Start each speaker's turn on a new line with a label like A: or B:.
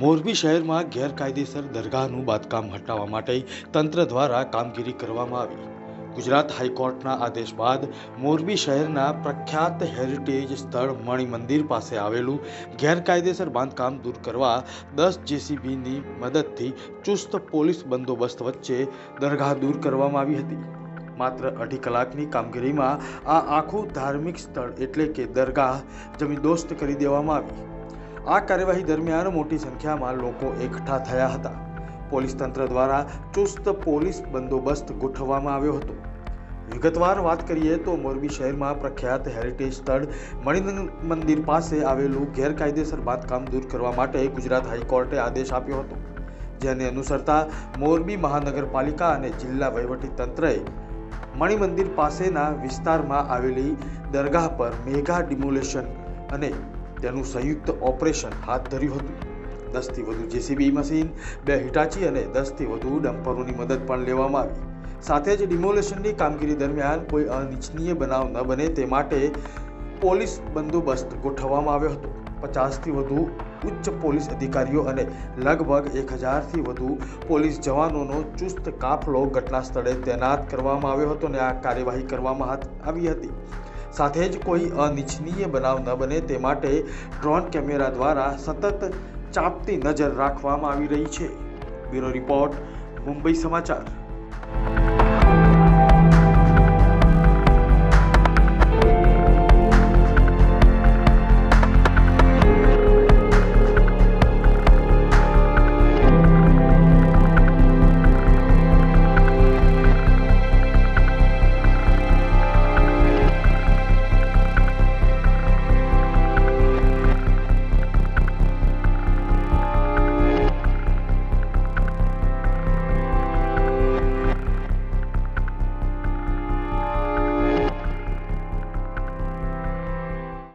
A: મોરબી શહેરમાં ગેરકાયદેસર દરગાહનું બાંધકામ હટાવવા માટે તંત્ર દ્વારા કામગીરી કરવામાં આવી. ગુજરાત હાઈકોર્ટના આદેશ બાદ મોરબી શહેરના પ્રખ્યાત હેરિટેજ સ્થળ મણિ મંદિર પાસે આવેલું ગેરકાયદેસર બાંધકામ દૂર કરવા દસ જેસીબીની મદદથી ચુસ્ત પોલીસ બંદોબસ્ત વચ્ચે દરગાહ દૂર કરવામાં આવી હતી. માત્ર અઢી કલાકની કામગીરીમાં આ આખું ધાર્મિક સ્થળ એટલે કે દરગાહ જમીનદોસ્ત કરી દેવામાં આવી. આ કાર્યવાહી દરમિયાન મોટી સંખ્યામાં લોકો એકઠા થયા હતા. પોલીસ તંત્ર દ્વારા ચુસ્ત પોલીસ બંદોબસ્ત ગોઠવવામાં આવ્યો હતો. વિગતવાર વાત કરીએ તો મોરબી શહેરમાં પ્રખ્યાત હેરિટેજ સ્થળ મણિ મંદિર પાસે આવેલું ગેરકાયદેસર બાંધકામ દૂર કરવા માટે ગુજરાત હાઈકોર્ટે આદેશ આપ્યો હતો. જેને અનુસરતા મોરબી મહાનગરપાલિકા અને જિલ્લા તંત્રએ મણિ મંદિર પાસેના વિસ્તારમાં આવેલી દરગાહ પર મેગા ડિમોલેશન અને તેનું સંયુક્ત ઓપરેશન હાથ ધર્યું હતું. દસથી વધુ જેસીબી મશીન, બે હિટાચી અને દસથી વધુ ડમ્પરોની મદદ પણ લેવામાં આવી. સાથે જ ડિમોલેશનની કામગીરી દરમિયાન કોઈ અનિચ્છનીય બનાવ ન બને તે માટે પોલીસ બંદોબસ્ત ગોઠવવામાં આવ્યો હતો. પચાસથી વધુ ઉચ્ચ પોલીસ અધિકારીઓ અને લગભગ એક હજારથી વધુ પોલીસ જવાનોનો ચુસ્ત કાફલો ઘટના સ્થળે તૈનાત કરવામાં આવ્યો હતો અને આ કાર્યવાહી કરવામાં આવી હતી. સાથે જ કોઈ અનિચ્છનીય બનાવ ન બને તે માટે ડ્રોન કેમેરા દ્વારા સતત ચાંપતી નજર રાખવામાં આવી રહી છે. બ્યુરો રિપોર્ટ, મુંબઈ સમાચાર.